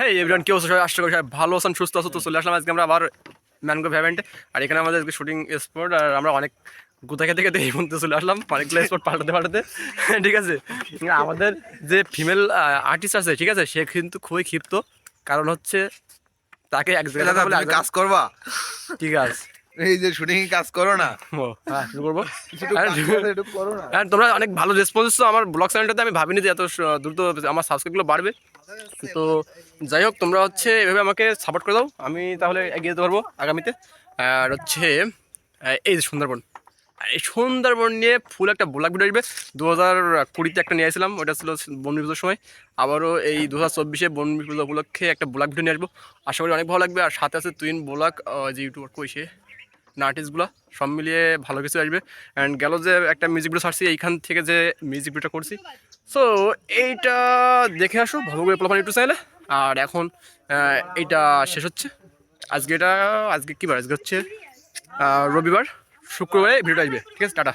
হ্যাঁ এভরিওয়ান কেউ সবাই আশা করি ভালো আছেন সুস্থ আছো তো চলে আসলাম আজকে আমরা আবার ম্যানগ্রোভ ভ্যাভেন্টে আর এখানে আমাদের শুটিং স্পট আর আমরা অনেক কোথা খেতে খেতে এই পর্যন্ত চলে আসলাম অনেকগুলো স্পট পাল্টাতে পাল্টাতে। ঠিক আছে? আমাদের যে ফিমেল আর্টিস্ট আছে ঠিক আছে? সে কিন্তু খুবই ক্ষিপ্ত। কারণ হচ্ছে তাকে এক জায়গায় কাজ করবা? ঠিক আছে। এই যে শুটিং কাজ করো না। হ্যাঁ শুরু করব। করো, না। হ্যাঁ তোমরা অনেক ভালো রেসপন্স আমার ব্লগ চ্যানেলটাতে আমি ভাবিনি যে এত দ্রুত আমার সাবস্ক্রাইবগুলো বাড়বে। তো যাই হোক তোমরা হচ্ছে এভাবে আমাকে সাপোর্ট করে দাও। আমি তাহলে এগিয়ে যেতে পারব আগামীতে। আর হচ্ছে এই যে সুন্দরবন। এই সুন্দরবন নিয়ে ফুল একটা ব্লগ ভিডিও আসবে। দু হাজার কুড়িতে একটা নিয়ে আসছিলাম ওটা ছিল বনবি পুজোর সময়। আবারও এই দু হাজার চব্বিশে বনবি পুজো উপলক্ষে একটা ব্লগ ভিডিও নিয়ে আসব। আশা করি অনেক ভালো লাগবে। আর সাথে আছে তুইন ব্লগ যে ইউটিউবার কইছে আর্টিস্টগুলো সব মিলিয়ে ভালো কিছু আসবে। অ্যান্ড গেল যে একটা মিউজিক ভিডিও ছাড়ছি, এইখান থেকে যে মিউজিক ভিডিওটা করছি। সো এইটা দেখে আসো, ভালো করে প্লাপান ইউটিউব চাইলে। আর এখন এইটা শেষ হচ্ছে। আজকে এটা, আজকে কী বার? আজকে হচ্ছে রবিবার। শুক্রবারে ভিডিওটা আসবে। ঠিক আছে, টাটা।